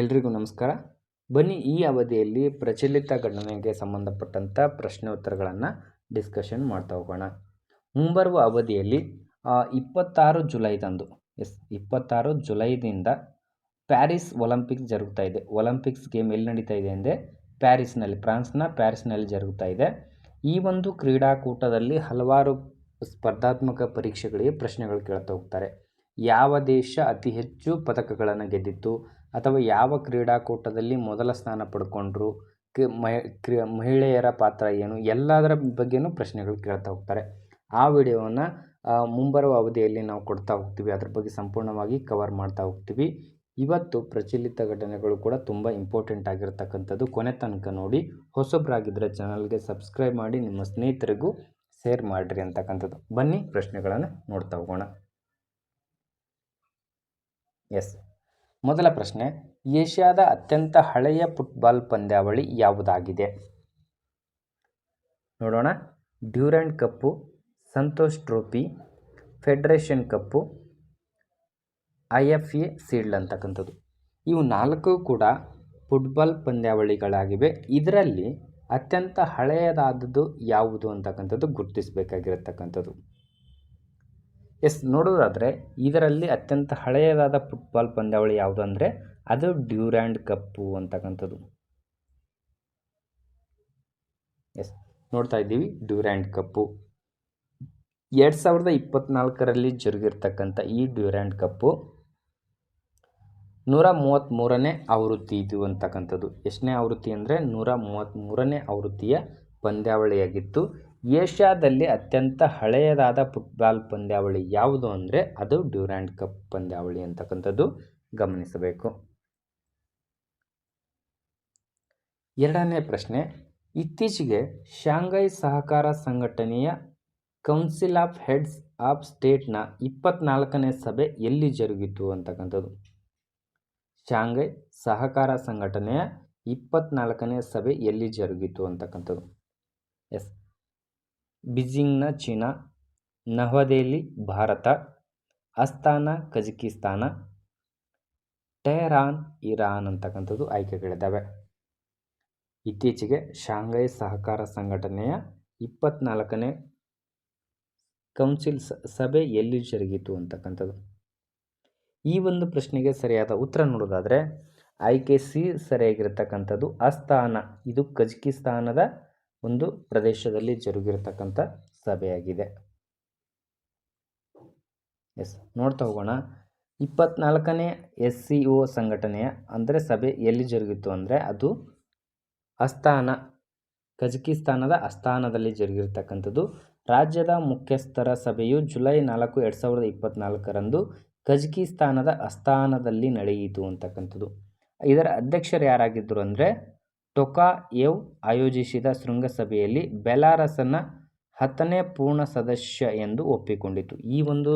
ಎಲ್ರಿಗೂ ನಮಸ್ಕಾರ. ಬನ್ನಿ ಈ ಅವಧಿಯಲ್ಲಿ ಪ್ರಚಲಿತ ಘಟನೆಗೆ ಸಂಬಂಧಪಟ್ಟಂಥ ಪ್ರಶ್ನೆ ಉತ್ತರಗಳನ್ನು ಡಿಸ್ಕಷನ್ ಮಾಡ್ತಾ ಹೋಗೋಣ. ಮುಂಬರುವ ಅವಧಿಯಲ್ಲಿ ಇಪ್ಪತ್ತಾರು ಜುಲೈದಂದು, ಎಸ್, ಇಪ್ಪತ್ತಾರು ಜುಲೈದಿಂದ ಪ್ಯಾರಿಸ್ ಒಲಿಂಪಿಕ್ಸ್ ಜರುಗ್ತಾ ಇದೆ. ಒಲಿಂಪಿಕ್ಸ್ ಗೇಮ್ ಎಲ್ಲಿ ನಡೀತಾ ಇದೆ ಅಂದರೆ ಪ್ಯಾರಿಸ್ನಲ್ಲಿ, ಫ್ರಾನ್ಸ್ನ ಪ್ಯಾರಿಸ್ನಲ್ಲಿ ಜರುಗ್ತಾ ಇದೆ. ಈ ಒಂದು ಕ್ರೀಡಾಕೂಟದಲ್ಲಿ ಹಲವಾರು ಸ್ಪರ್ಧಾತ್ಮಕ ಪರೀಕ್ಷೆಗಳಿಗೆ ಪ್ರಶ್ನೆಗಳು ಕೇಳ್ತಾ ಹೋಗ್ತಾರೆ. ಯಾವ ದೇಶ ಅತಿ ಹೆಚ್ಚು ಪದಕಗಳನ್ನು ಗೆದ್ದಿತ್ತು? ಅಥವಾ ಯಾವ ಕ್ರೀಡಾಕೂಟದಲ್ಲಿ ಮೊದಲ ಸ್ಥಾನ ಪಡ್ಕೊಂಡ್ರು, ಕ- ಮಹಿಳೆಯರ ಪಾತ್ರ ಏನು, ಎಲ್ಲದರ ಬಗ್ಗೆನೂ ಪ್ರಶ್ನೆಗಳು ಕೇಳ್ತಾ ಹೋಗ್ತಾರೆ. ಆ ವಿಡಿಯೋವನ್ನು ಮುಂಬರುವ ಅವಧಿಯಲ್ಲಿ ನಾವು ಕೊಡ್ತಾ ಹೋಗ್ತೀವಿ. ಅದ್ರ ಬಗ್ಗೆ ಸಂಪೂರ್ಣವಾಗಿ ಕವರ್ ಮಾಡ್ತಾ ಹೋಗ್ತೀವಿ. ಇವತ್ತು ಪ್ರಚಲಿತ ಘಟನೆಗಳು ಕೂಡ ತುಂಬ ಇಂಪಾರ್ಟೆಂಟ್ ಆಗಿರತಕ್ಕಂಥದ್ದು. ಕೊನೆ ತನಕ ನೋಡಿ ಹೊಸೊಬ್ಬರಾಗಿದ್ದರೆ ಚಾನಲ್ಗೆ ಸಬ್ಸ್ಕ್ರೈಬ್ ಮಾಡಿ, ನಿಮ್ಮ ಸ್ನೇಹಿತರಿಗೂ ಶೇರ್ ಮಾಡಿರಿ ಅಂತಕ್ಕಂಥದ್ದು. ಬನ್ನಿ, ಪ್ರಶ್ನೆಗಳನ್ನು ನೋಡ್ತಾ ಹೋಗೋಣ. ಎಸ್ ಮೊದಲ ಪ್ರಶ್ನೆ, ಏಷ್ಯಾದ ಅತ್ಯಂತ ಹಳೆಯ ಫುಟ್ಬಾಲ್ ಪಂದ್ಯಾವಳಿ ಯಾವುದಾಗಿದೆ? ನೋಡೋಣ. Durand cup, Santosh trophy, federation cup, I F A shield ಅಂತಕ್ಕಂಥದ್ದು. ಇವು ನಾಲ್ಕು ಕೂಡ ಫುಟ್ಬಾಲ್ ಪಂದ್ಯಾವಳಿಗಳಾಗಿವೆ. ಇದರಲ್ಲಿ ಅತ್ಯಂತ ಹಳೆಯದಾದದ್ದು ಯಾವುದು ಅಂತಕ್ಕಂಥದ್ದು ಗುರುತಿಸಬೇಕಾಗಿರತಕ್ಕಂಥದ್ದು. ಎಸ್, ನೋಡೋದಾದರೆ ಇದರಲ್ಲಿ ಅತ್ಯಂತ ಹಳೆಯದಾದ ಫುಟ್ಬಾಲ್ ಪಂದ್ಯಾವಳಿ ಯಾವುದು ಅಂದರೆ ಅದು ಡ್ಯೂರ್ಯಾಂಡ್ ಕಪ್ಪು ಅಂತಕ್ಕಂಥದ್ದು. ಎಸ್, ನೋಡ್ತಾ ಇದ್ದೀವಿ ಡ್ಯೂರ್ಯಾಂಡ್ ಕಪ್ಪು. ಎರಡು ಸಾವಿರದ ಇಪ್ಪತ್ತ್ನಾಲ್ಕರಲ್ಲಿ ಜರುಗಿರ್ತಕ್ಕಂಥ ಈ ಡ್ಯೂರ್ಯಾಂಡ್ ಕಪ್ಪು ನೂರ ಮೂವತ್ತ್ಮೂರನೇ ಆವೃತ್ತಿ ಇದು ಅಂತಕ್ಕಂಥದ್ದು. ಎಷ್ಟನೇ ಆವೃತ್ತಿ ಅಂದರೆ ನೂರ ಮೂವತ್ತ್ಮೂರನೇ ಆವೃತ್ತಿಯ ಪಂದ್ಯಾವಳಿಯಾಗಿತ್ತು. ಏಷ್ಯಾದಲ್ಲಿ ಅತ್ಯಂತ ಹಳೆಯದಾದ ಫುಟ್ಬಾಲ್ ಪಂದ್ಯಾವಳಿ ಯಾವುದು ಅಂದರೆ ಅದು ಡ್ಯೂರ್ಯಾಂಡ್ ಕಪ್ ಪಂದ್ಯಾವಳಿ ಅಂತಕ್ಕಂಥದ್ದು ಗಮನಿಸಬೇಕು. ಎರಡನೇ ಪ್ರಶ್ನೆ, ಇತ್ತೀಚೆಗೆ ಶಾಂಘೈ ಸಹಕಾರ ಸಂಘಟನೆಯ ಕೌನ್ಸಿಲ್ ಆಫ್ ಹೆಡ್ಸ್ ಆಫ್ ಸ್ಟೇಟ್ನ ಇಪ್ಪತ್ನಾಲ್ಕನೇ ಸಭೆ ಎಲ್ಲಿ ಜರುಗಿತು ಅಂತಕ್ಕಂಥದ್ದು? ಶಾಂಘೈ ಸಹಕಾರ ಸಂಘಟನೆಯ ಇಪ್ಪತ್ನಾಲ್ಕನೇ ಸಭೆ ಎಲ್ಲಿ ಜರುಗಿತು ಅಂತಕ್ಕಂಥದ್ದು? Yes ಬಿಜಿಂಗ್ನ China, New Delhi, Bharat Astana Kazakhstan, Tehran, Iran ಅಂತಕ್ಕಂಥದ್ದು ಆಯ್ಕೆಗಳಿದ್ದಾವೆ. ಇತ್ತೀಚೆಗೆ ಶಾಂಘೈ ಸಹಕಾರ ಸಂಘಟನೆಯ ಇಪ್ಪತ್ನಾಲ್ಕನೇ ಕೌನ್ಸಿಲ್ ಸಭೆ ಎಲ್ಲಿ ಜರುಗಿತು ಅಂತಕ್ಕಂಥದ್ದು. ಈ ಒಂದು ಪ್ರಶ್ನೆಗೆ ಸರಿಯಾದ ಉತ್ತರ ನೋಡೋದಾದರೆ, ಆಯ್ಕೆ ಸಿ ಸರಿಯಾಗಿರತಕ್ಕಂಥದ್ದು ಅಸ್ತಾನ ಇದು ಕಜಕಿಸ್ತಾನದ ಒಂದು ಪ್ರದೇಶದಲ್ಲಿ ಜರುಗಿರತಕ್ಕಂಥ ಸಭೆಯಾಗಿದೆ. ಎಸ್, ನೋಡ್ತಾ ಹೋಗೋಣ. ಇಪ್ಪತ್ನಾಲ್ಕನೇ ಎಸ್ ಸಿ ಒ ಸಂಘಟನೆಯ ಅಂದರೆ ಸಭೆ ಎಲ್ಲಿ ಜರುಗಿತು ಅಂದರೆ ಅದು ಅಸ್ಥಾನ, ಕಜಕಿಸ್ತಾನದ ಅಸ್ಥಾನದಲ್ಲಿ ಜರುಗಿರ್ತಕ್ಕಂಥದ್ದು. ರಾಜ್ಯದ ಮುಖ್ಯಸ್ಥರ ಸಭೆಯು ಜುಲೈ ನಾಲ್ಕು, ಎರಡು ಸಾವಿರದ ಇಪ್ಪತ್ನಾಲ್ಕರಂದು ಕಜಕಿಸ್ತಾನದ ಅಸ್ಥಾನದಲ್ಲಿ ನಡೆಯಿತು ಅಂತಕ್ಕಂಥದ್ದು. ಇದರ ಅಧ್ಯಕ್ಷರು ಯಾರಾಗಿದ್ದರು ಅಂದರೆ ಟೊಕಾಯೇವ್ ಆಯೋಜಿಸಿದ ಶೃಂಗಸಭೆಯಲ್ಲಿ ಬೆಲಾರಸನ ಹತ್ತನೇ ಪೂರ್ಣ ಸದಸ್ಯ ಎಂದು ಒಪ್ಪಿಕೊಂಡಿತು. ಈ ಒಂದು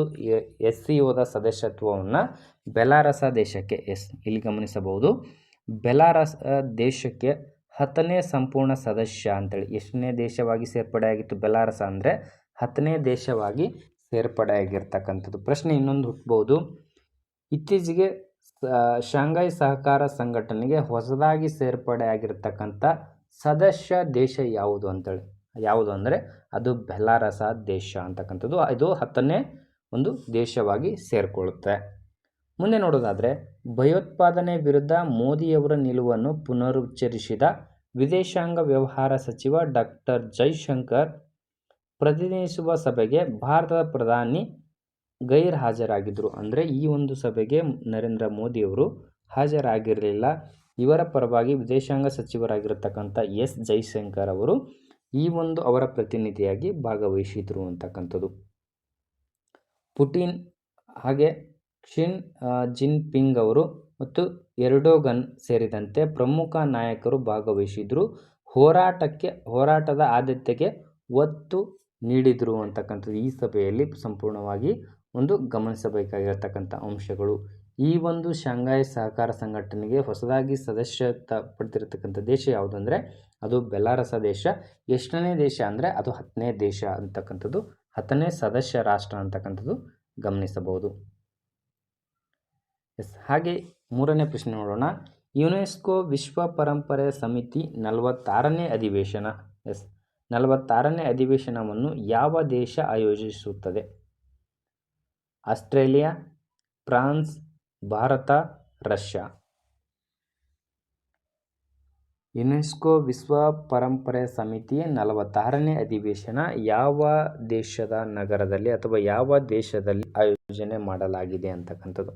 ಎಸ್ ಸಿ ಒದ ಸದಸ್ಯತ್ವವನ್ನು ಬೆಲಾರಸ ದೇಶಕ್ಕೆ, ಎಸ್, ಇಲ್ಲಿ ಗಮನಿಸಬಹುದು. ಬೆಲಾರಸ ದೇಶಕ್ಕೆ ಹತ್ತನೇ ಸಂಪೂರ್ಣ ಸದಸ್ಯ ಅಂತೇಳಿ ಎಷ್ಟನೇ ದೇಶವಾಗಿ ಸೇರ್ಪಡೆಯಾಗಿತ್ತು ಬೆಲಾರಸ ಅಂದರೆ ಹತ್ತನೇ ದೇಶವಾಗಿ ಸೇರ್ಪಡೆಯಾಗಿರ್ತಕ್ಕಂಥದ್ದು. ಪ್ರಶ್ನೆ ಇನ್ನೊಂದು ಹುಟ್ಟಬಹುದು ಇತ್ತೀಚೆಗೆ ಶಾಂಘೈ ಸಹಕಾರ ಸಂಘಟನೆಗೆ ಹೊಸದಾಗಿ ಸೇರ್ಪಡೆ ಆಗಿರತಕ್ಕಂಥ ಸದಸ್ಯ ದೇಶ ಯಾವುದು ಅಂತೇಳಿ? ಯಾವುದು ಅಂದರೆ ಅದು ಬೆಲಾರಸ ದೇಶ ಅಂತಕ್ಕಂಥದ್ದು. ಇದು ಹತ್ತನೇ ಒಂದು ದೇಶವಾಗಿ ಸೇರಿಕೊಳ್ಳುತ್ತೆ. ಮುಂದೆ ನೋಡೋದಾದರೆ, ಭಯೋತ್ಪಾದನೆ ವಿರುದ್ಧ ಮೋದಿಯವರ ನಿಲುವನ್ನು ಪುನರುಚ್ಚರಿಸಿದ ವಿದೇಶಾಂಗ ವ್ಯವಹಾರ ಸಚಿವ ಡಾಕ್ಟರ್ ಜೈಶಂಕರ್ ಪ್ರತಿನಿಧಿಸುವ ಸಭೆಗೆ ಭಾರತದ ಪ್ರಧಾನಿ ಗೈರ್ ಹಾಜರಾಗಿದ್ದರು ಅಂದರೆ ಈ ಒಂದು ಸಭೆಗೆ ನರೇಂದ್ರ ಮೋದಿಯವರು ಹಾಜರಾಗಿರಲಿಲ್ಲ. ಇವರ ಪರವಾಗಿ ವಿದೇಶಾಂಗ ಸಚಿವರಾಗಿರತಕ್ಕಂಥ ಎಸ್ ಜೈಶಂಕರ್ ಅವರು ಈ ಒಂದು ಅವರ ಪ್ರತಿನಿಧಿಯಾಗಿ ಭಾಗವಹಿಸಿದರು ಅಂತಕ್ಕಂಥದ್ದು. ಪುಟಿನ್ ಹಾಗೆ ಕ್ಷಿನ್ ಜಿನ್ಪಿಂಗ್ ಅವರು ಮತ್ತು ಎರ್ಡೋಗನ್ ಸೇರಿದಂತೆ ಪ್ರಮುಖ ನಾಯಕರು ಭಾಗವಹಿಸಿದ್ರು. ಹೋರಾಟಕ್ಕೆ, ಹೋರಾಟದ ಆದ್ಯತೆಗೆ ಒತ್ತು ನೀಡಿದರು ಅಂತಕ್ಕಂಥದ್ದು ಈ ಸಭೆಯಲ್ಲಿ ಸಂಪೂರ್ಣವಾಗಿ ಒಂದು ಗಮನಿಸಬೇಕಾಗಿರತಕ್ಕಂಥ ಅಂಶಗಳು. ಈ ಒಂದು ಶಾಂಘಾಯ್ ಸಹಕಾರ ಸಂಘಟನೆಗೆ ಹೊಸದಾಗಿ ಸದಸ್ಯತ್ವ ಪಡೆದಿರತಕ್ಕಂಥ ದೇಶ ಯಾವುದು ಅಂದರೆ, ಅದು ಬೆಲಾರಸ ದೇಶ. ಎಷ್ಟನೇ ದೇಶ ಅಂದರೆ, ಅದು ಹತ್ತನೇ ದೇಶ ಅಂತಕ್ಕಂಥದ್ದು. ಹತ್ತನೇ ಸದಸ್ಯ ರಾಷ್ಟ್ರ ಅಂತಕ್ಕಂಥದ್ದು ಗಮನಿಸಬಹುದು. ಎಸ್, ಹಾಗೆ ಮೂರನೇ ಪ್ರಶ್ನೆ ನೋಡೋಣ. ಯುನೆಸ್ಕೋ ವಿಶ್ವ ಪರಂಪರೆ ಸಮಿತಿ ನಲವತ್ತಾರನೇ ಅಧಿವೇಶನ. ಎಸ್, ನಲವತ್ತಾರನೇ ಅಧಿವೇಶನವನ್ನು ಯಾವ ದೇಶ ಆಯೋಜಿಸುತ್ತದೆ? Australia, France, Bharat, Russia. UNESCO ವಿಶ್ವ ಪರಂಪರೆ ಸಮಿತಿ ನಲವತ್ತಾರನೇ ಅಧಿವೇಶನ ಯಾವ ದೇಶದ ನಗರದಲ್ಲಿ ಅಥವಾ ಯಾವ ದೇಶದಲ್ಲಿ ಆಯೋಜನೆ ಮಾಡಲಾಗಿದೆ ಅಂತಕ್ಕಂಥದ್ದು?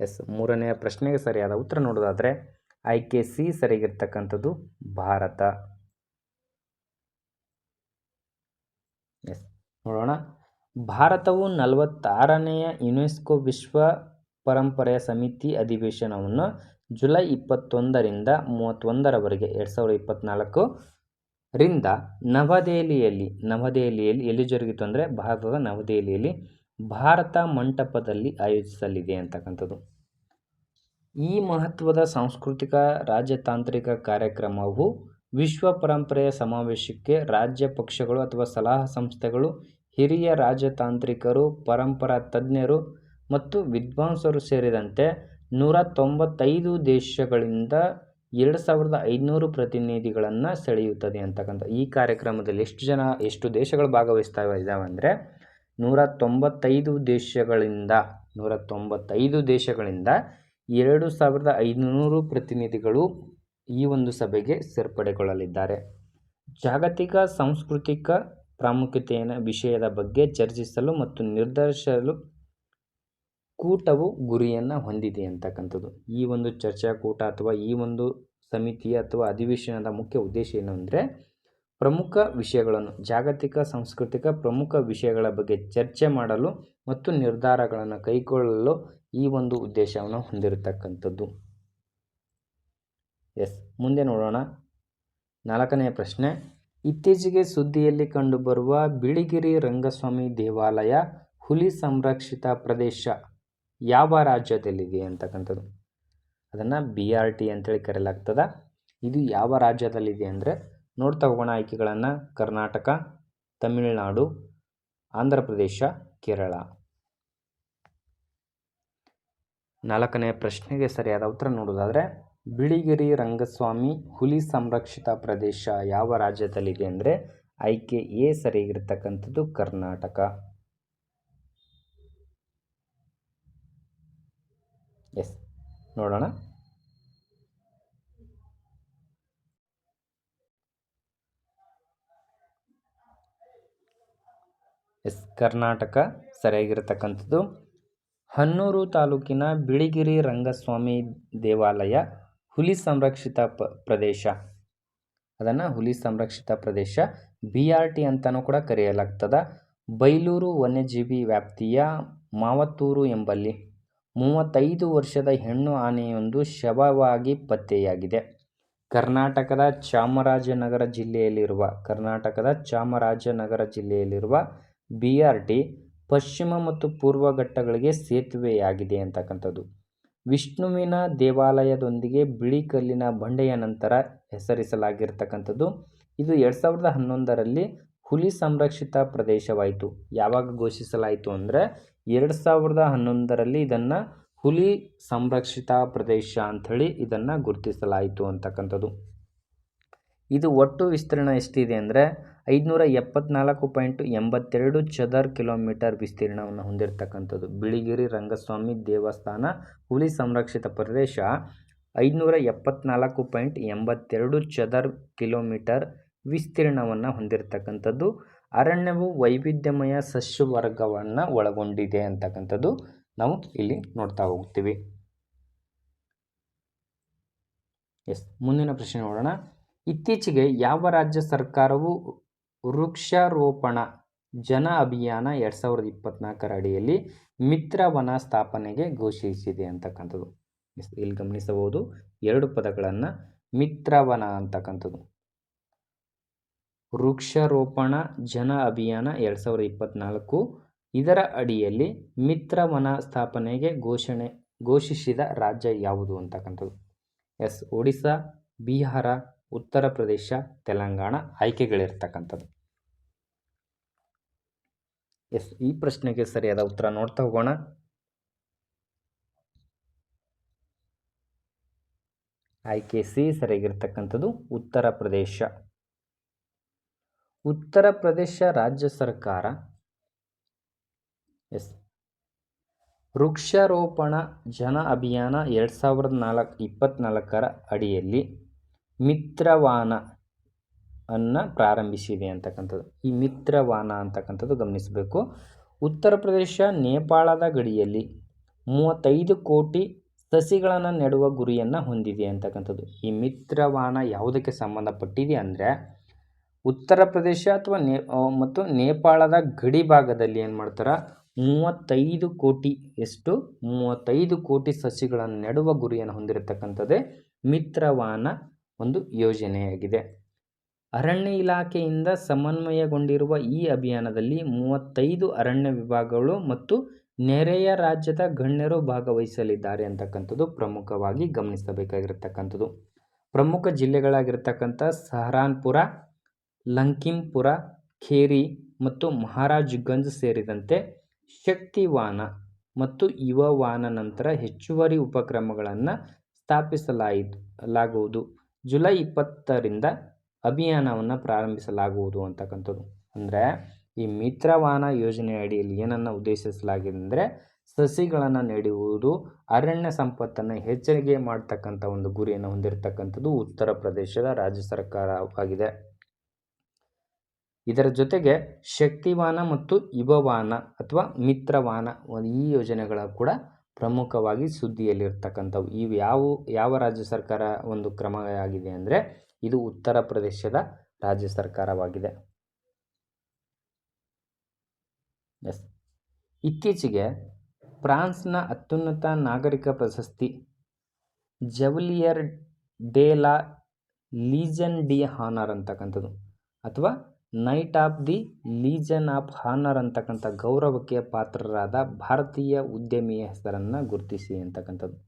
ಎಸ್ ಮೂರನೆಯ ಪ್ರಶ್ನೆಗೆ ಸರಿಯಾದ ಉತ್ತರ ನೋಡೋದಾದರೆ ಆಯ್ಕೆ ಸಿ ಸರಿಗಿರ್ತಕ್ಕಂಥದ್ದು ಭಾರತ. ಎಸ್, ನೋಡೋಣ. ಭಾರತವು ನಲವತ್ತಾರನೆಯ ಯುನೆಸ್ಕೋ ವಿಶ್ವ ಪರಂಪರೆಯ ಸಮಿತಿ ಅಧಿವೇಶನವನ್ನು ಜುಲೈ ಇಪ್ಪತ್ತೊಂದರಿಂದ ಮೂವತ್ತೊಂದರವರೆಗೆ ಎರಡು ಸಾವಿರದ ಇಪ್ಪತ್ತ್ನಾಲ್ಕು ರಿಂದ ನವದೆಹಲಿಯಲ್ಲಿ ನವದೆಹಲಿಯಲ್ಲಿ ಎಲ್ಲಿ ಜರುಗಿತು ಅಂದರೆ ಭಾರತದ ನವದೆಹಲಿಯಲ್ಲಿ ಭಾರತ ಮಂಟಪದಲ್ಲಿ ಆಯೋಜಿಸಲಿದೆ ಅಂತಕ್ಕಂಥದ್ದು. ಈ ಮಹತ್ವದ ಸಾಂಸ್ಕೃತಿಕ, ರಾಜತಾಂತ್ರಿಕ ಕಾರ್ಯಕ್ರಮವು ವಿಶ್ವ ಪರಂಪರೆಯ ಸಮಾವೇಶಕ್ಕೆ ರಾಜ್ಯ ಪಕ್ಷಗಳು ಅಥವಾ ಸಲಹಾ ಸಂಸ್ಥೆಗಳು ಹಿರಿಯ ರಾಜತಾಂತ್ರಿಕರು, ಪರಂಪರಾ ತಜ್ಞರು ಮತ್ತು ವಿದ್ವಾಂಸರು ಸೇರಿದಂತೆ ನೂರ ತೊಂಬತ್ತೈದು ದೇಶಗಳಿಂದ ಎರಡು ಸಾವಿರದ ಐದುನೂರು ಪ್ರತಿನಿಧಿಗಳನ್ನು ಸೆಳೆಯುತ್ತದೆ ಅಂತಕ್ಕಂಥ ಈ ಕಾರ್ಯಕ್ರಮದಲ್ಲಿ ಎಷ್ಟು ಜನ, ಎಷ್ಟು ದೇಶಗಳು ಭಾಗವಹಿಸ್ತಾ ಇದ್ದಾವೆ ಅಂದರೆ ನೂರ ತೊಂಬತ್ತೈದು ದೇಶಗಳಿಂದ, ನೂರ ತೊಂಬತ್ತೈದು ದೇಶಗಳಿಂದ ಎರಡು ಸಾವಿರದ ಐದುನೂರು ಪ್ರತಿನಿಧಿಗಳು ಈ ಒಂದು ಸಭೆಗೆ ಸೇರ್ಪಡೆಗೊಳ್ಳಲಿದ್ದಾರೆ. ಜಾಗತಿಕ, ಸಾಂಸ್ಕೃತಿಕ ಪ್ರಾಮುಖ್ಯತೆಯ ವಿಷಯದ ಬಗ್ಗೆ ಚರ್ಚಿಸಲು ಮತ್ತು ನಿರ್ಧರಿಸಲು ಕೂಟವು ಗುರಿಯನ್ನು ಹೊಂದಿದೆ ಅಂತಕ್ಕಂಥದ್ದು. ಈ ಒಂದು ಚರ್ಚಾಕೂಟ ಅಥವಾ ಈ ಒಂದು ಸಮಿತಿ ಅಥವಾ ಅಧಿವೇಶನದ ಮುಖ್ಯ ಉದ್ದೇಶ ಏನು ಪ್ರಮುಖ ವಿಷಯಗಳನ್ನು, ಜಾಗತಿಕ, ಸಾಂಸ್ಕೃತಿಕ ಪ್ರಮುಖ ವಿಷಯಗಳ ಬಗ್ಗೆ ಚರ್ಚೆ ಮಾಡಲು ಮತ್ತು ನಿರ್ಧಾರಗಳನ್ನು ಕೈಗೊಳ್ಳಲು ಈ ಒಂದು ಉದ್ದೇಶವನ್ನು ಹೊಂದಿರತಕ್ಕಂಥದ್ದು. ಎಸ್, ಮುಂದೆ ನೋಡೋಣ. ನಾಲ್ಕನೆಯ ಪ್ರಶ್ನೆ. ಇತ್ತೀಚೆಗೆ ಸುದ್ದಿಯಲ್ಲಿ ಕಂಡುಬರುವ ಬಿಳಿಗಿರಿ ರಂಗಸ್ವಾಮಿ ದೇವಾಲಯ ಹುಲಿ ಸಂರಕ್ಷಿತ ಪ್ರದೇಶ ಯಾವ ರಾಜ್ಯದಲ್ಲಿದೆ ಅಂತಕ್ಕಂಥದ್ದು. ಅದನ್ನು ಬಿ ಆರ್ ಟಿ ಅಂತೇಳಿ ಕರೆಯಲಾಗ್ತದೆ. ಇದು ಯಾವ ರಾಜ್ಯದಲ್ಲಿದೆ ಅಂದರೆ ನೋಡ್ತಾ ಹೋಗೋಣ ಆಯ್ಕೆಗಳನ್ನು. ಕರ್ನಾಟಕ, ತಮಿಳುನಾಡು, ಆಂಧ್ರ ಪ್ರದೇಶ, ಕೇರಳ. ನಾಲ್ಕನೇ ಪ್ರಶ್ನೆಗೆ ಸರಿಯಾದ ಉತ್ತರ ನೋಡೋದಾದರೆ ಬಿಳಿಗಿರಿ ರಂಗಸ್ವಾಮಿ ಹುಲಿ ಸಂರಕ್ಷಿತ ಪ್ರದೇಶ ಯಾವ ರಾಜ್ಯದಲ್ಲಿದೆ ಅಂದರೆ ಆಯ್ಕೆ ಎ ಸರಿಯಾಗಿರ್ತಕ್ಕಂಥದ್ದು ಕರ್ನಾಟಕ. ಎಸ್ ನೋಡೋಣ. ಎಸ್ ಕರ್ನಾಟಕ ಸರಿಯಾಗಿರ್ತಕ್ಕಂಥದ್ದು. ಹನ್ನೂರು ತಾಲೂಕಿನ ಬಿಳಿಗಿರಿ ರಂಗಸ್ವಾಮಿ ದೇವಾಲಯ ಹುಲಿ ಸಂರಕ್ಷಿತ ಪ ಪ್ರದೇಶ. ಅದನ್ನು ಹುಲಿ ಸಂರಕ್ಷಿತ ಪ್ರದೇಶ ಬಿ ಆರ್ ಟಿ ಅಂತಲೂ ಕೂಡ ಕರೆಯಲಾಗ್ತದೆ. ಬೈಲೂರು ವನ್ಯಜೀವಿ ವ್ಯಾಪ್ತಿಯ ಮಾವತ್ತೂರು ಎಂಬಲ್ಲಿ ಮೂವತ್ತೈದು ವರ್ಷದ ಹೆಣ್ಣು ಆನೆಯೊಂದು ಶವವಾಗಿ ಪತ್ತೆಯಾಗಿದೆ. ಕರ್ನಾಟಕದ ಚಾಮರಾಜನಗರ ಜಿಲ್ಲೆಯಲ್ಲಿರುವ, ಕರ್ನಾಟಕದ ಚಾಮರಾಜನಗರ ಜಿಲ್ಲೆಯಲ್ಲಿರುವ ಬಿ ಆರ್ ಟಿ ಪಶ್ಚಿಮ ಮತ್ತು ಪೂರ್ವ ಘಟ್ಟಗಳಿಗೆ ಸೇತುವೆಯಾಗಿದೆ ಅಂತಕ್ಕಂಥದ್ದು. ವಿಷ್ಣುವಿನ ದೇವಾಲಯದೊಂದಿಗೆ ಬಿಳಿ ಕಲ್ಲಿನ ಬಂಡೆಯ ನಂತರ ಹೆಸರಿಸಲಾಗಿರ್ತಕ್ಕಂಥದ್ದು. ಇದು ಎರಡು ಸಾವಿರದ ಹನ್ನೊಂದರಲ್ಲಿ ಹುಲಿ ಸಂರಕ್ಷಿತ ಪ್ರದೇಶವಾಯಿತು. ಯಾವಾಗ ಘೋಷಿಸಲಾಯಿತು ಅಂದರೆ ಎರಡು ಸಾವಿರದ ಹನ್ನೊಂದರಲ್ಲಿ ಇದನ್ನು ಹುಲಿ ಸಂರಕ್ಷಿತ ಪ್ರದೇಶ ಅಂಥೇಳಿ ಇದನ್ನು ಗುರುತಿಸಲಾಯಿತು ಅಂತಕ್ಕಂಥದ್ದು. ಇದು ಒಟ್ಟು ವಿಸ್ತೀರ್ಣ ಎಷ್ಟಿದೆ ಅಂದರೆ ಐದುನೂರ ಎಪ್ಪತ್ನಾಲ್ಕು ಪಾಯಿಂಟ್ ಎಂಬತ್ತೆರಡು ಚದರ್ ಕಿಲೋಮೀಟರ್ ವಿಸ್ತೀರ್ಣವನ್ನು ಹೊಂದಿರತಕ್ಕಂಥದ್ದು. ಬಿಳಿಗಿರಿ ರಂಗಸ್ವಾಮಿ ದೇವಸ್ಥಾನ, ಹುಲಿ ಸಂರಕ್ಷಿತ ಪ್ರದೇಶ ಐದುನೂರ ಎಪ್ಪತ್ನಾಲ್ಕು ಪಾಯಿಂಟ್ ಎಂಬತ್ತೆರಡು ಚದರ್ ಕಿಲೋಮೀಟರ್ ವಿಸ್ತೀರ್ಣವನ್ನು ಹೊಂದಿರತಕ್ಕಂಥದ್ದು. ಅರಣ್ಯವು ವೈವಿಧ್ಯಮಯ ಸಸ್ಯವರ್ಗವನ್ನು ಒಳಗೊಂಡಿದೆ ಅಂತಕ್ಕಂಥದ್ದು ನಾವು ಇಲ್ಲಿ ನೋಡ್ತಾ ಹೋಗ್ತೀವಿ. ಎಸ್, ಮುಂದಿನ ಪ್ರಶ್ನೆ ನೋಡೋಣ. ಇತ್ತೀಚೆಗೆ ಯಾವ ರಾಜ್ಯ ಸರ್ಕಾರವು ವೃಕ್ಷಾರೋಪಣ, ಜನ ಅಭಿಯಾನ ಎರಡು ಸಾವಿರದ ಇಪ್ಪತ್ನಾಲ್ಕರ ಅಡಿಯಲ್ಲಿ ಮಿತ್ರವನ ಸ್ಥಾಪನೆಗೆ ಘೋಷಿಸಿದೆ ಅಂತಕ್ಕಂಥದ್ದು. ಇಲ್ಲಿ ಗಮನಿಸಬಹುದು ಎರಡು ಪದಗಳನ್ನು ಮಿತ್ರವನ ಅಂತಕ್ಕಂಥದ್ದು. ವೃಕ್ಷಾರೋಪಣ, ಜನ ಅಭಿಯಾನ ಎರಡು ಸಾವಿರದ ಇಪ್ಪತ್ನಾಲ್ಕು ಇದರ ಅಡಿಯಲ್ಲಿ ಮಿತ್ರವನ ಸ್ಥಾಪನೆಗೆ ಘೋಷಣೆ, ಘೋಷಿಸಿದ ರಾಜ್ಯ ಯಾವುದು ಅಂತಕ್ಕಂಥದ್ದು. ಎಸ್ ಒಡಿಸ್ಸಾ ಬಿಹಾರ ಉತ್ತರ ಪ್ರದೇಶ, ತೆಲಂಗಾಣ ಆಯ್ಕೆಗಳಿರ್ತಕ್ಕಂಥದ್ದು. ಎಸ್, ಈ ಪ್ರಶ್ನೆಗೆ ಸರಿಯಾದ ಉತ್ತರ ನೋಡ್ತಾ ಹೋಗೋಣ. ಆಯ್ಕೆ ಸಿ ಸರಿಯಾಗಿರ್ತಕ್ಕಂಥದ್ದು ಉತ್ತರ ಪ್ರದೇಶ. ಉತ್ತರ ಪ್ರದೇಶ ರಾಜ್ಯ ಸರ್ಕಾರ ಎಸ್, ವೃಕ್ಷಾರೋಪಣ ಜನ ಅಭಿಯಾನ ಎರಡು ಸಾವಿರದ ನಾಲ್ಕು ಇಪ್ಪತ್ತ್ನಾಲ್ಕರ ಅಡಿಯಲ್ಲಿ ಮಿತ್ರವಾನ ಅನ್ನು ಪ್ರಾರಂಭಿಸಿದೆ ಅಂತಕ್ಕಂಥದ್ದು. ಈ ಮಿತ್ರವಾನ ಅಂತಕ್ಕಂಥದ್ದು ಗಮನಿಸಬೇಕು. ಉತ್ತರ ಪ್ರದೇಶ, ನೇಪಾಳದ ಗಡಿಯಲ್ಲಿ ಮೂವತ್ತೈದು ಕೋಟಿ ಸಸಿಗಳನ್ನು ನೆಡುವ ಗುರಿಯನ್ನು ಹೊಂದಿದೆ ಅಂತಕ್ಕಂಥದ್ದು. ಈ ಮಿತ್ರವಾನ ಯಾವುದಕ್ಕೆ ಸಂಬಂಧಪಟ್ಟಿದೆ ಅಂದರೆ, ಉತ್ತರ ಪ್ರದೇಶ ಅಥವಾ ನೇ ಮತ್ತು ನೇಪಾಳದ ಗಡಿ ಭಾಗದಲ್ಲಿ ಏನು ಮಾಡ್ತಾರೆ? ಮೂವತ್ತೈದು ಕೋಟಿ ಎಷ್ಟು? ಮೂವತ್ತೈದು ಕೋಟಿ ಸಸಿಗಳನ್ನು ನೆಡುವ ಗುರಿಯನ್ನು ಹೊಂದಿರತಕ್ಕಂಥದ್ದೇ ಮಿತ್ರವಾನ ಒಂದು ಯೋಜನೆಯಾಗಿದೆ. ಅರಣ್ಯ ಇಲಾಖೆಯಿಂದ ಸಮನ್ವಯಗೊಂಡಿರುವ ಈ ಅಭಿಯಾನದಲ್ಲಿ ಮೂವತ್ತೈದು ಅರಣ್ಯ ವಿಭಾಗಗಳು ಮತ್ತು ನೆರೆಯ ರಾಜ್ಯದ ಗಣ್ಯರು ಭಾಗವಹಿಸಲಿದ್ದಾರೆ ಅಂತಕ್ಕಂಥದ್ದು ಪ್ರಮುಖವಾಗಿ ಗಮನಿಸಬೇಕಾಗಿರತಕ್ಕಂಥದ್ದು. ಪ್ರಮುಖ ಜಿಲ್ಲೆಗಳಾಗಿರ್ತಕ್ಕಂಥ ಸಹರಾನ್ಪುರ, ಲಂಕಿಂಪುರ, ಖೇರಿ ಮತ್ತು ಮಹಾರಾಜ್ಗಂಜ್ ಸೇರಿದಂತೆ ಶಕ್ತಿವಾನ ಮತ್ತು ಯುವವಾನ ನಂತರ ಹೆಚ್ಚುವರಿ ಉಪಕ್ರಮಗಳನ್ನು ಸ್ಥಾಪಿಸಲಾಯಿತು, ಲಾಗುವುದು. ಜುಲೈ ಇಪ್ಪತ್ತರಿಂದ ಅಭಿಯಾನವನ್ನು ಪ್ರಾರಂಭಿಸಲಾಗುವುದು ಅಂತಕ್ಕಂಥದ್ದು. ಅಂದರೆ ಈ ಮಿತ್ರವಾನ ಯೋಜನೆ ಅಡಿಯಲ್ಲಿ ಏನನ್ನು ಉದ್ದೇಶಿಸಲಾಗಿದೆ ಅಂದರೆ ಸಸಿಗಳನ್ನು ನೆಡುವುದು, ಅರಣ್ಯ ಸಂಪತ್ತನ್ನು ಹೆಚ್ಚಿಗೆ ಮಾಡ್ತಕ್ಕಂಥ ಒಂದು ಗುರಿಯನ್ನು ಹೊಂದಿರತಕ್ಕಂಥದ್ದು ಉತ್ತರ ಪ್ರದೇಶದ ರಾಜ್ಯ ಸರ್ಕಾರವಾಗಿದೆ ಇದರ ಜೊತೆಗೆ ಶಕ್ತಿವಾನ ಮತ್ತು ಯುವವಾನ ಅಥವಾ ಮಿತ್ರವಾನ ಈ ಯೋಜನೆಗಳ ಕೂಡ ಪ್ರಮುಖವಾಗಿ ಸುದ್ದಿಯಲ್ಲಿರ್ತಕ್ಕಂಥವು. ಇವು ಯಾವ ಯಾವ ರಾಜ್ಯ ಸರ್ಕಾರ ಒಂದು ಕ್ರಮ ಆಗಿದೆ ಅಂದರೆ ಇದು ಉತ್ತರ ಪ್ರದೇಶದ ರಾಜ್ಯ ಸರ್ಕಾರವಾಗಿದೆ. ಎಸ್ ಇತ್ತೀಚೆಗೆ ಫ್ರಾನ್ಸ್ನ ಅತ್ಯುನ್ನತ ನಾಗರಿಕ ಪ್ರಶಸ್ತಿ chevalier de la legion de honour ಅಂತಕ್ಕಂಥದ್ದು. ಅಥವಾ knight of the legion of honour ಅಂತಕ್ಕಂಥ ಗೌರವಕ್ಕೆ ಪಾತ್ರರಾದ ಭಾರತೀಯ ಉದ್ಯಮಿಯ ಹೆಸರನ್ನು ಗುರುತಿಸಿ ಅಂತಕ್ಕಂಥದ್ದು.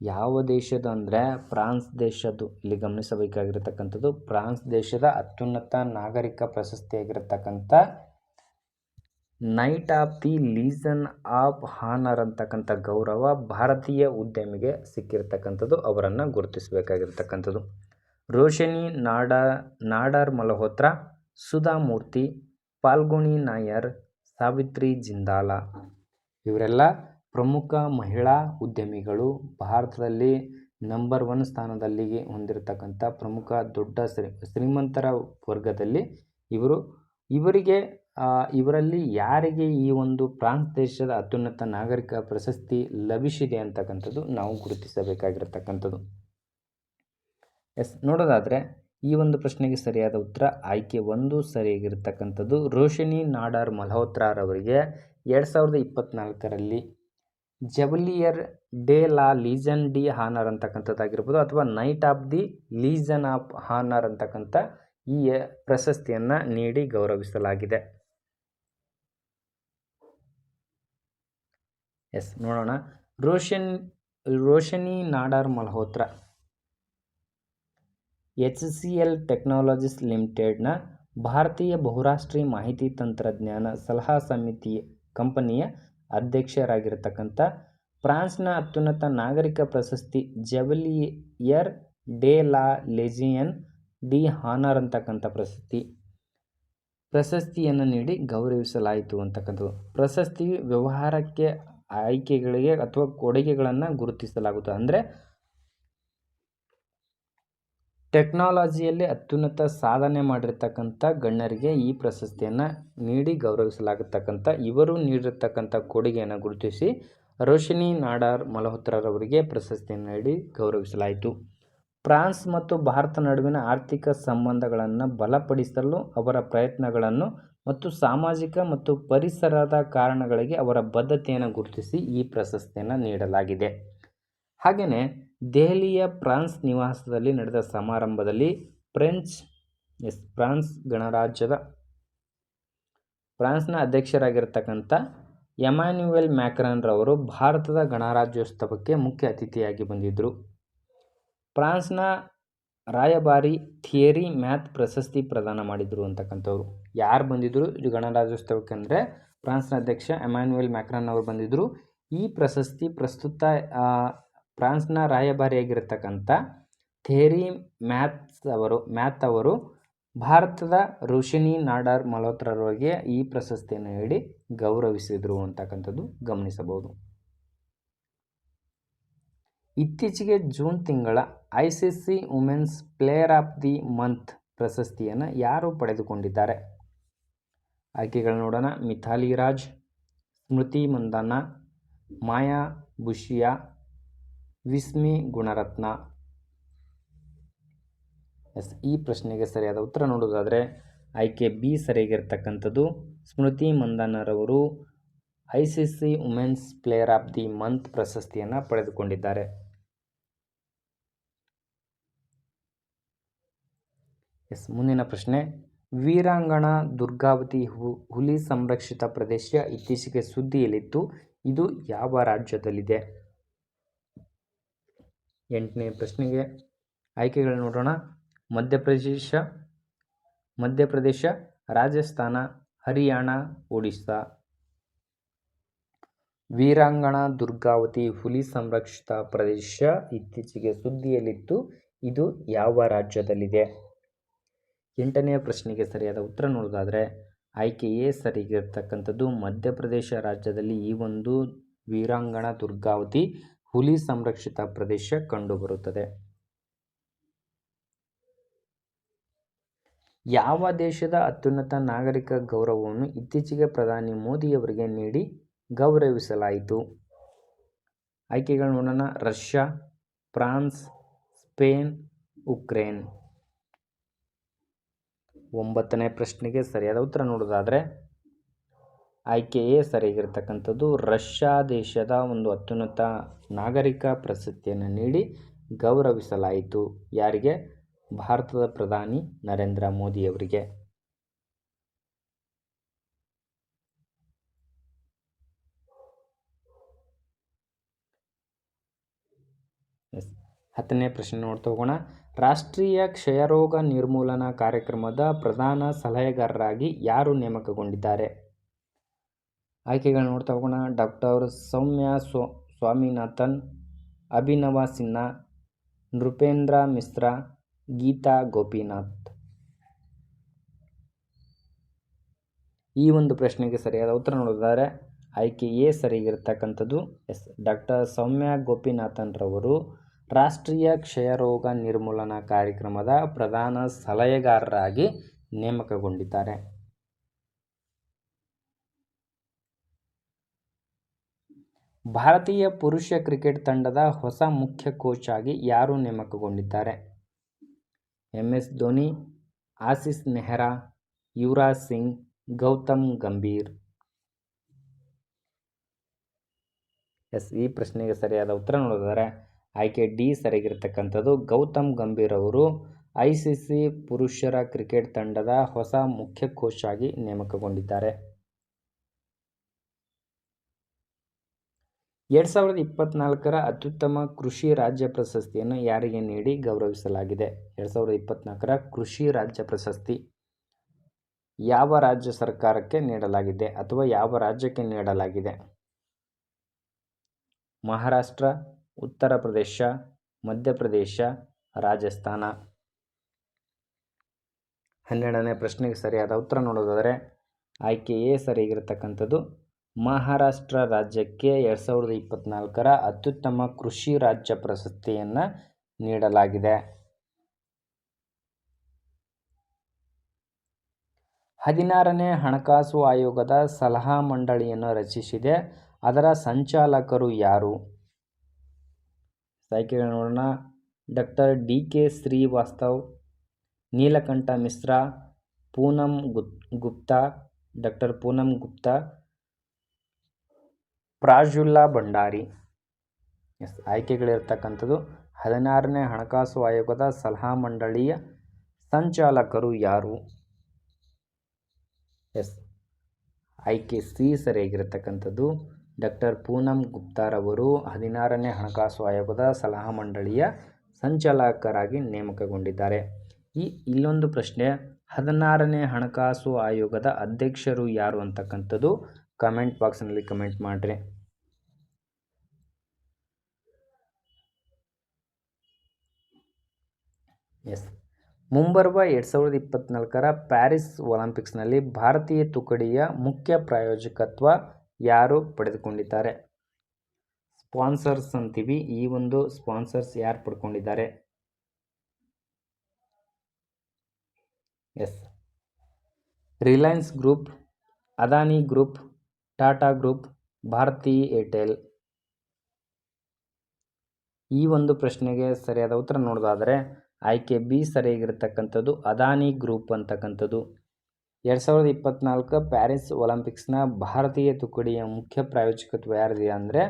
ಯಾವ ದೇಶದ್ದು ಅಂದರೆ ಫ್ರಾನ್ಸ್ ದೇಶದ್ದು. ಇಲ್ಲಿ ಗಮನಿಸಬೇಕಾಗಿರತಕ್ಕಂಥದ್ದು ಫ್ರಾನ್ಸ್ ದೇಶದ ಅತ್ಯುನ್ನತ ನಾಗರಿಕ ಪ್ರಶಸ್ತಿಯಾಗಿರತಕ್ಕಂಥ knight of the legion of honour ಅಂತಕ್ಕಂಥ ಗೌರವ ಭಾರತೀಯ ಉದ್ಯಮಿಗೆ ಸಿಕ್ಕಿರ್ತಕ್ಕಂಥದ್ದು ಅವರನ್ನು ಗುರುತಿಸಬೇಕಾಗಿರ್ತಕ್ಕಂಥದ್ದು. ರೋಶನಿ ನಾಡ, ನಾಡರ್ ಮಲ್ಹೋತ್ರ, ಸುಧಾಮೂರ್ತಿ, ಪಾಲ್ಗುಣಿ ನಾಯರ್, ಸಾವಿತ್ರಿ ಜಿಂದಾಲ. ಇವರೆಲ್ಲ ಪ್ರಮುಖ ಮಹಿಳಾ ಉದ್ಯಮಿಗಳು. ಭಾರತದಲ್ಲಿ ನಂಬರ್ ಒನ್ ಸ್ಥಾನದಲ್ಲಿ ಹೊಂದಿರತಕ್ಕಂಥ ಪ್ರಮುಖ ದೊಡ್ಡ ಶ್ರೀ, ಶ್ರೀಮಂತರ ವರ್ಗದಲ್ಲಿ ಇವರು, ಇವರಿಗೆ ಇವರಲ್ಲಿ ಯಾರಿಗೆ ಈ ಒಂದು ಫ್ರಾನ್ಸ್ ದೇಶದ ಅತ್ಯುನ್ನತ ನಾಗರಿಕ ಪ್ರಶಸ್ತಿ ಲಭಿಸಿದೆ ಅಂತಕ್ಕಂಥದ್ದು ನಾವು ಗುರುತಿಸಬೇಕಾಗಿರತಕ್ಕಂಥದ್ದು. ಎಸ್, ನೋಡೋದಾದರೆ ಈ ಒಂದು ಪ್ರಶ್ನೆಗೆ ಸರಿಯಾದ ಉತ್ತರ ಆಯ್ಕೆ ಒಂದು ಸರಿಯಾಗಿರ್ತಕ್ಕಂಥದ್ದು. ರೋಷಿಣಿ ನಾಡಾರ್ ಮಲ್ಹೋತ್ರಾರವರಿಗೆ ಎರಡು ಸಾವಿರದ ಇಪ್ಪತ್ತ್ನಾಲ್ಕರಲ್ಲಿ chevalier de la legion de honour ಅಂತಕ್ಕಂಥದ್ದಾಗಿರ್ಬೋದು, ಅಥವಾ knight of the legion of honour ಅಂತಕ್ಕಂಥ ಈ ಪ್ರಶಸ್ತಿಯನ್ನು ನೀಡಿ ಗೌರವಿಸಲಾಗಿದೆ. ಎಸ್, ನೋಡೋಣ. Roshan Roshni Nadar Malhotra H C L technologies ಲಿಮಿಟೆಡ್ನ ಭಾರತೀಯ ಬಹುರಾಷ್ಟ್ರೀಯ ಮಾಹಿತಿ ತಂತ್ರಜ್ಞಾನ ಸಲಹಾ ಸಮಿತಿ ಕಂಪನಿಯ ಅಧ್ಯಕ್ಷರಾಗಿರ್ತಕ್ಕಂಥ ಫ್ರಾನ್ಸ್ನ ಅತ್ಯುನ್ನತ ನಾಗರಿಕ ಪ್ರಶಸ್ತಿ Chevalier de la Legion d' Honneur ಅಂತಕ್ಕಂಥ ಪ್ರಶಸ್ತಿ ಪ್ರಶಸ್ತಿಯನ್ನು ನೀಡಿ ಗೌರವಿಸಲಾಯಿತು ಅಂತಕ್ಕಂಥದ್ದು. ಪ್ರಶಸ್ತಿ ವ್ಯವಹಾರಕ್ಕೆ ಆಯ್ಕೆಗಳಿಗೆ ಅಥವಾ ಕೊಡುಗೆಗಳನ್ನು ಗುರುತಿಸಲಾಗುತ್ತದೆ. ಅಂದರೆ ಟೆಕ್ನಾಲಜಿಯಲ್ಲಿ ಅತ್ಯುನ್ನತ ಸಾಧನೆ ಮಾಡಿರ್ತಕ್ಕಂಥ ಗಣ್ಯರಿಗೆ ಈ ಪ್ರಶಸ್ತಿಯನ್ನು ನೀಡಿ ಗೌರವಿಸಲಾಗತಕ್ಕಂಥ, ಇವರು ನೀಡಿರ್ತಕ್ಕಂಥ ಕೊಡುಗೆಯನ್ನು ಗುರುತಿಸಿ ರೋಶಿನಿ ನಾಡಾರ್ ಮಲ್ಹೋತ್ರರವರಿಗೆ ಪ್ರಶಸ್ತಿಯನ್ನು ನೀಡಿ ಗೌರವಿಸಲಾಯಿತು. ಫ್ರಾನ್ಸ್ ಮತ್ತು ಭಾರತ ನಡುವಿನ ಆರ್ಥಿಕ ಸಂಬಂಧಗಳನ್ನು ಬಲಪಡಿಸಲು ಅವರ ಪ್ರಯತ್ನಗಳನ್ನು ಮತ್ತು ಸಾಮಾಜಿಕ ಮತ್ತು ಪರಿಸರದ ಕಾರಣಗಳಿಗೆ ಅವರ ಬದ್ಧತೆಯನ್ನು ಗುರುತಿಸಿ ಈ ಪ್ರಶಸ್ತಿಯನ್ನು ನೀಡಲಾಗಿದೆ. ಹಾಗೆಯೇ ದೆಹಲಿಯ ಫ್ರಾನ್ಸ್ ನಿವಾಸದಲ್ಲಿ ನಡೆದ ಸಮಾರಂಭದಲ್ಲಿ ಫ್ರೆಂಚ್, ಎಸ್, ಫ್ರಾನ್ಸ್ ಗಣರಾಜ್ಯದ ಫ್ರಾನ್ಸ್ನ ಅಧ್ಯಕ್ಷರಾಗಿರ್ತಕ್ಕಂಥ ಮ್ಯಾಕ್ರಾನ್ ಮ್ಯಾಕ್ರನ್ರವರು ಭಾರತದ ಗಣರಾಜ್ಯೋತ್ಸವಕ್ಕೆ ಮುಖ್ಯ ಅತಿಥಿಯಾಗಿ ಬಂದಿದ್ದರು. ಫ್ರಾನ್ಸ್ನ ರಾಯಭಾರಿ ಥಿಯರಿ ಮ್ಯಾಥ್ ಪ್ರಶಸ್ತಿ ಪ್ರದಾನ ಮಾಡಿದರು ಅಂತಕ್ಕಂಥವ್ರು. ಯಾರು ಬಂದಿದ್ದರು ಇದು ಗಣರಾಜ್ಯೋತ್ಸವಕ್ಕೆ ಅಂದರೆ ಫ್ರಾನ್ಸ್ನ ಅಧ್ಯಕ್ಷ ಎಮಾನ್ಯುವೆಲ್ ಮ್ಯಾಕ್ರನ್ ಅವರು ಬಂದಿದ್ದರು ಈ ಪ್ರಶಸ್ತಿ ಪ್ರಸ್ತುತ ಫ್ರಾನ್ಸ್ನ ರಾಯಭಾರಿಯಾಗಿರ್ತಕ್ಕಂಥ ಥೇರಿ ಮ್ಯಾಥ್ಸ್ ಅವರು, ಮ್ಯಾಥ್ ಅವರು ಭಾರತದ ರೋಶಿನಿ ನಾಡಾರ್ ಮಲ್ಹೋತ್ರವರಿಗೆ ಈ ಪ್ರಶಸ್ತಿಯನ್ನು ನೀಡಿ ಗೌರವಿಸಿದರು ಅಂತಕ್ಕಂಥದ್ದು ಗಮನಿಸಬಹುದು. ಇತ್ತೀಚೆಗೆ ಜೂನ್ ತಿಂಗಳ I C C women's player of the month ಪ್ರಶಸ್ತಿಯನ್ನು ಯಾರು ಪಡೆದುಕೊಂಡಿದ್ದಾರೆ? ಆಯ್ಕೆಗಳು ನೋಡೋಣ. Mithali Raj, Smriti Mandhana Maia Bouchier Vishmi Gunaratne. Yes, ಈ ಪ್ರಶ್ನೆಗೆ ಸರಿಯಾದ ಉತ್ತರ ನೋಡೋದಾದರೆ ಆಯ್ಕೆ ಬಿ ಸರಿಯಾಗಿರ್ತಕ್ಕಂಥದ್ದು. Smriti ಮಂದನರವರು I C C women's player of the month ಪ್ರಶಸ್ತಿಯನ್ನು ಪಡೆದುಕೊಂಡಿದ್ದಾರೆ. ಎಸ್, ಮುಂದಿನ ಪ್ರಶ್ನೆ. ವೀರಾಂಗಣ ದುರ್ಗಾವತಿ ಹುಲಿ ಸಂರಕ್ಷಿತ ಪ್ರದೇಶ ಇತ್ತೀಚೆಗೆ ಸುದ್ದಿಯಲ್ಲಿತ್ತು. ಇದು ಯಾವ ರಾಜ್ಯದಲ್ಲಿದೆ? ಎಂಟನೇ ಪ್ರಶ್ನೆಗೆ ಆಯ್ಕೆಗಳು ನೋಡೋಣ. ಮಧ್ಯಪ್ರದೇಶ ಮಧ್ಯಪ್ರದೇಶ, ರಾಜಸ್ಥಾನ, ಹರಿಯಾಣ ಒಡಿಶಾ ವೀರಾಂಗಣ ದುರ್ಗಾವತಿ ಹುಲಿ ಸಂರಕ್ಷಿತ ಪ್ರದೇಶ ಇತ್ತೀಚೆಗೆ ಸುದ್ದಿಯಲ್ಲಿತ್ತು. ಇದು ಯಾವ ರಾಜ್ಯದಲ್ಲಿದೆ? ಎಂಟನೆಯ ಪ್ರಶ್ನೆಗೆ ಸರಿಯಾದ ಉತ್ತರ ನೋಡೋದಾದರೆ ಆಯ್ಕೆ ಎ ಸರಿಗಿರ್ತಕ್ಕಂಥದ್ದು ಮಧ್ಯಪ್ರದೇಶ ರಾಜ್ಯದಲ್ಲಿ ಈ ಒಂದು ವೀರಾಂಗಣ ದುರ್ಗಾವತಿ ಹುಲಿ ಸಂರಕ್ಷಿತ ಪ್ರದೇಶ ಕಂಡುಬರುತ್ತದೆ. ಯಾವ ದೇಶದ ಅತ್ಯುನ್ನತ ನಾಗರಿಕ ಗೌರವವನ್ನು ಇತ್ತೀಚೆಗೆ ಪ್ರಧಾನಿ ಮೋದಿಯವರಿಗೆ ನೀಡಿ ಗೌರವಿಸಲಾಯಿತು? ಆಯ್ಕೆಗಳು ನೋಡೋಣ. Russia, France, Spain, Ukraine. ಒಂಬತ್ತನೇ ಪ್ರಶ್ನೆಗೆ ಸರಿಯಾದ ಉತ್ತರ ನೋಡೋದಾದರೆ ಆಯ್ಕೆ ಎ ಸರಿಯಾಗಿರ್ತಕ್ಕಂಥದ್ದು ರಷ್ಯಾ ದೇಶದ ಒಂದು ಅತ್ಯುನ್ನತ ನಾಗರಿಕ ಪ್ರಶಸ್ತಿಯನ್ನು ನೀಡಿ ಗೌರವಿಸಲಾಯಿತು. ಯಾರಿಗೆ? ಭಾರತದ ಪ್ರಧಾನಿ ನರೇಂದ್ರ ಮೋದಿಯವರಿಗೆ ಹತ್ತನೇ ಪ್ರಶ್ನೆ ನೋಡ್ತಾ ಹೋಗೋಣ. ರಾಷ್ಟ್ರೀಯ ಕ್ಷಯರೋಗ ನಿರ್ಮೂಲನಾ ಕಾರ್ಯಕ್ರಮದ ಪ್ರಧಾನ ಸಲಹೆಗಾರರಾಗಿ ಯಾರು ನೇಮಕಗೊಂಡಿದ್ದಾರೆ? ಆಯ್ಕೆಗಳು ನೋಡ್ತಾ ಹೋಗೋಣ. ಡಾಕ್ಟರ್ ಸೌಮ್ಯ ಸ್ವ, ಸ್ವಾಮಿನಾಥನ್, ಅಭಿನವ ಸಿನ್ಹಾ, ನೃಪೇಂದ್ರ ಮಿಶ್ರಾ, ಗೀತಾ ಗೋಪಿನಾಥ್. ಈ ಒಂದು ಪ್ರಶ್ನೆಗೆ ಸರಿಯಾದ ಉತ್ತರ ನೋಡೋದಾದರೆ, ಆಯ್ಕೆ ಎ ಸರಿಯಾಗಿರ್ತಕ್ಕಂಥದ್ದು ಎಸ್. ಡಾಕ್ಟರ್ ಸೌಮ್ಯ ಗೋಪಿನಾಥನ್ರವರು ರಾಷ್ಟ್ರೀಯ ಕ್ಷಯರೋಗ ನಿರ್ಮೂಲನಾ ಕಾರ್ಯಕ್ರಮದ ಪ್ರಧಾನ ಸಲಹೆಗಾರರಾಗಿ ನೇಮಕಗೊಂಡಿದ್ದಾರೆ. ಭಾರತೀಯ ಪುರುಷ ಕ್ರಿಕೆಟ್ ತಂಡದ ಹೊಸ ಮುಖ್ಯ ಕೋಚ್ ಆಗಿ ಯಾರು ನೇಮಕಗೊಂಡಿದ್ದಾರೆ? M. S. Dhoni, Ashish Nehra, Yuvraj Singh, Gautam Gambhir. Yes, ಈ ಪ್ರಶ್ನೆಗೆ ಸರಿಯಾದ ಉತ್ತರ ನೋಡಿದರೆ ಆಯ್ಕೆ ಡಿ ಸರಿಗಿರ್ತಕ್ಕಂಥದ್ದು. ಗೌತಮ್ ಗಂಭೀರ್ ಅವರು ಐ ಸಿ ಸಿ ಪುರುಷರ ಕ್ರಿಕೆಟ್ ತಂಡದ ಹೊಸ ಮುಖ್ಯ ಕೋಚ್ ಆಗಿ ನೇಮಕಗೊಂಡಿದ್ದಾರೆ. ಎರಡು ಸಾವಿರದ ಇಪ್ಪತ್ನಾಲ್ಕರ ಅತ್ಯುತ್ತಮ ಕೃಷಿ ರಾಜ್ಯ ಪ್ರಶಸ್ತಿಯನ್ನು ಯಾರಿಗೆ ನೀಡಿ ಗೌರವಿಸಲಾಗಿದೆ? ಎರಡು ಸಾವಿರದ ಇಪ್ಪತ್ನಾಲ್ಕರ ಕೃಷಿ ರಾಜ್ಯ ಪ್ರಶಸ್ತಿ ಯಾವ ರಾಜ್ಯ ಸರ್ಕಾರಕ್ಕೆ ನೀಡಲಾಗಿದೆ ಅಥವಾ ಯಾವ ರಾಜ್ಯಕ್ಕೆ ನೀಡಲಾಗಿದೆ? ಮಹಾರಾಷ್ಟ್ರ, ಉತ್ತರ ಪ್ರದೇಶ ಮಧ್ಯಪ್ರದೇಶ ರಾಜಸ್ಥಾನ. ಹನ್ನೆರಡನೇ ಪ್ರಶ್ನೆಗೆ ಸರಿಯಾದ ಉತ್ತರ ನೋಡೋದಾದರೆ ಆಯ್ಕೆ ಎ ಸರಿಯಾಗಿರ್ತಕ್ಕಂಥದ್ದು ಮಹಾರಾಷ್ಟ್ರ ರಾಜ್ಯಕ್ಕೆ ಎರಡು ಸಾವಿರದ ಇಪ್ಪತ್ತ್ನಾಲ್ಕರ ಅತ್ಯುತ್ತಮ ಕೃಷಿ ರಾಜ್ಯ ಪ್ರಶಸ್ತಿಯನ್ನು ನೀಡಲಾಗಿದೆ. ಹದಿನಾರನೇ ಹಣಕಾಸು ಆಯೋಗದ ಸಲಹಾ ಮಂಡಳಿಯನ್ನು ರಚಿಸಿದೆ. ಅದರ ಸಂಚಾಲಕರು ಯಾರು? ಆಯ್ಕೆಗಳು ನೋಡೋಣ. Doctor D K Srivastava, Neelkanth Mishra, Poonam ಗುಪ್, Gupta, doctor Poonam Gupta Prajulla Bhandari. Yes, ಆಯ್ಕೆಗಳಿರ್ತಕ್ಕಂಥದ್ದು ಹದಿನಾರನೇ ಹಣಕಾಸು ಆಯೋಗದ ಸಲಹಾ ಮಂಡಳಿಯ ಸಂಚಾಲಕರು ಯಾರು? ಎಸ್, ಆಯ್ಕೆ ಸಿ ಸರಿಯಾಗಿರತಕ್ಕಂಥದ್ದು ಡಾಕ್ಟರ್ ಪೂನಂ ಗುಪ್ತಾರವರು ಹದಿನಾರನೇ ಹಣಕಾಸು ಆಯೋಗದ ಸಲಹಾ ಮಂಡಳಿಯ ಸಂಚಾಲಕರಾಗಿ ನೇಮಕಗೊಂಡಿದ್ದಾರೆ. ಈ ಇಲ್ಲೊಂದು ಪ್ರಶ್ನೆ, ಹದಿನಾರನೇ ಹಣಕಾಸು ಆಯೋಗದ ಅಧ್ಯಕ್ಷರು ಯಾರು ಅಂತಕ್ಕಂಥದ್ದು ಕಮೆಂಟ್ ಬಾಕ್ಸ್ನಲ್ಲಿ ಕಮೆಂಟ್ ಮಾಡಿರಿ. ಎಸ್ ಮುಂಬರುವ ಎರಡು ಸಾವಿರದ ಇಪ್ಪತ್ತ್ನಾಲ್ಕರ ಪ್ಯಾರಿಸ್ ಒಲಿಂಪಿಕ್ಸ್ನಲ್ಲಿ ಭಾರತೀಯ ತುಕಡಿಯ ಮುಖ್ಯ ಪ್ರಾಯೋಜಕತ್ವ ಯಾರು ಪಡೆದುಕೊಂಡಿದ್ದಾರೆ? ಸ್ಪಾನ್ಸರ್ಸ್ ಅಂತೀವಿ. ಈ ಒಂದು ಸ್ಪಾನ್ಸರ್ಸ್ ಯಾರು ಪಡ್ಕೊಂಡಿದ್ದಾರೆ? Yes Reliance group Adani group Tata group, Bharti Airtel. ಈ ಒಂದು ಪ್ರಶ್ನೆಗೆ ಸರಿಯಾದ ಉತ್ತರ ನೋಡೋದಾದರೆ ಆಯ್ಕೆ ಬಿ ಸರಿಯಾಗಿರ್ತಕ್ಕಂಥದ್ದು, ಅದಾನಿ ಗ್ರೂಪ್ ಅಂತಕ್ಕಂಥದ್ದು. ಎರಡು ಸಾವಿರದ ಇಪ್ಪತ್ನಾಲ್ಕು ಪ್ಯಾರಿಸ್ ಒಲಿಂಪಿಕ್ಸ್ನ ಭಾರತೀಯ ತುಕಡಿಯ ಮುಖ್ಯ ಪ್ರಾಯೋಜಕತ್ವ ಯಾರಿದೆ ಅಂದರೆ,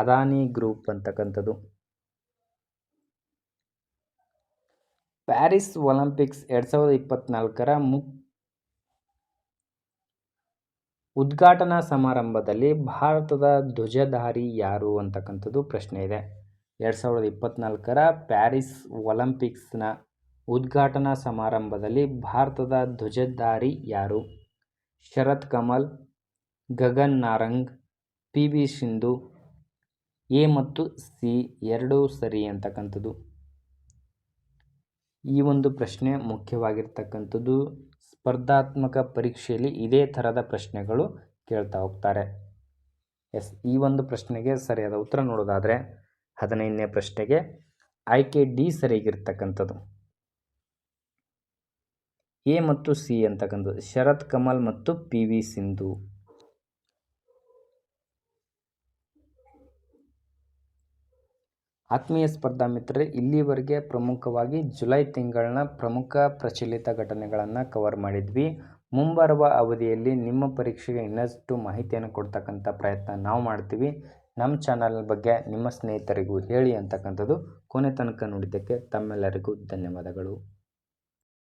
ಅದಾನಿ ಗ್ರೂಪ್ ಅಂತಕ್ಕಂಥದ್ದು. ಪ್ಯಾರಿಸ್ ಒಲಿಂಪಿಕ್ಸ್ ಎರಡು ಸಾವಿರದ ಇಪ್ಪತ್ನಾಲ್ಕರ ಮುಕ್ ಉದ್ಘಾಟನಾ ಸಮಾರಂಭದಲ್ಲಿ ಭಾರತದ ಧ್ವಜಧಾರಿ ಯಾರು ಅಂತಕ್ಕಂಥದ್ದು ಪ್ರಶ್ನೆ ಇದೆ. ಎರಡು ಸಾವಿರದ ಇಪ್ಪತ್ತ್ನಾಲ್ಕರ ಪ್ಯಾರಿಸ್ ಒಲಂಪಿಕ್ಸ್ನ ಉದ್ಘಾಟನಾ ಸಮಾರಂಭದಲ್ಲಿ ಭಾರತದ ಧ್ವಜಧಾರಿ ಯಾರು? Sharath Kamal, Gagan Narang, P V Sindhu, A ಮತ್ತು ಸಿ ಎರಡೂ ಸರಿ ಅಂತಕ್ಕಂಥದ್ದು. ಈ ಒಂದು ಪ್ರಶ್ನೆ ಮುಖ್ಯವಾಗಿರ್ತಕ್ಕಂಥದ್ದು ಸ್ಪರ್ಧಾತ್ಮಕ ಪರೀಕ್ಷೆಯಲ್ಲಿ ಇದೇ ಥರದ ಪ್ರಶ್ನೆಗಳು ಕೇಳ್ತಾ ಹೋಗ್ತಾರೆ. ಎಸ್, ಈ ಒಂದು ಪ್ರಶ್ನೆಗೆ ಸರಿಯಾದ ಉತ್ತರ ನೋಡೋದಾದರೆ ಹದಿನೈದನೇ ಪ್ರಶ್ನೆಗೆ ಆಯ್ಕೆ ಡಿ ಸರಿಯಾಗಿರ್ತಕ್ಕಂಥದ್ದು. ಎ ಮತ್ತು ಸಿ ಅಂತಕ್ಕಂಥದ್ದು. ಶರತ್, ಕಮಲ್ ಮತ್ತು ಪಿ ವಿ ಸಿಂಧು. ಆತ್ಮೀಯ ಸ್ಪರ್ಧಾ ಮಿತ್ರರೇ, ಇಲ್ಲಿವರೆಗೆ ಪ್ರಮುಖವಾಗಿ ಜುಲೈ ತಿಂಗಳನ್ನ ಪ್ರಮುಖ ಪ್ರಚಲಿತ ಘಟನೆಗಳನ್ನು ಕವರ್ ಮಾಡಿದ್ವಿ. ಮುಂಬರುವ ಅವಧಿಯಲ್ಲಿ ನಿಮ್ಮ ಪರೀಕ್ಷೆಗೆ ಇನ್ನಷ್ಟು ಮಾಹಿತಿಯನ್ನು ಕೊಡ್ತಕ್ಕಂಥ ಪ್ರಯತ್ನ ನಾವು ಮಾಡ್ತೀವಿ. ನಮ್ಮ ಚಾನಲ್ ಬಗ್ಗೆ ನಿಮ್ಮ ಸ್ನೇಹಿತರಿಗೂ ಹೇಳಿ ಅಂತಕ್ಕಂಥದ್ದು ಕೊನೆ ತನಕ ನೋಡಿದ್ದಕ್ಕೆ ತಮ್ಮೆಲ್ಲರಿಗೂ ಧನ್ಯವಾದಗಳು.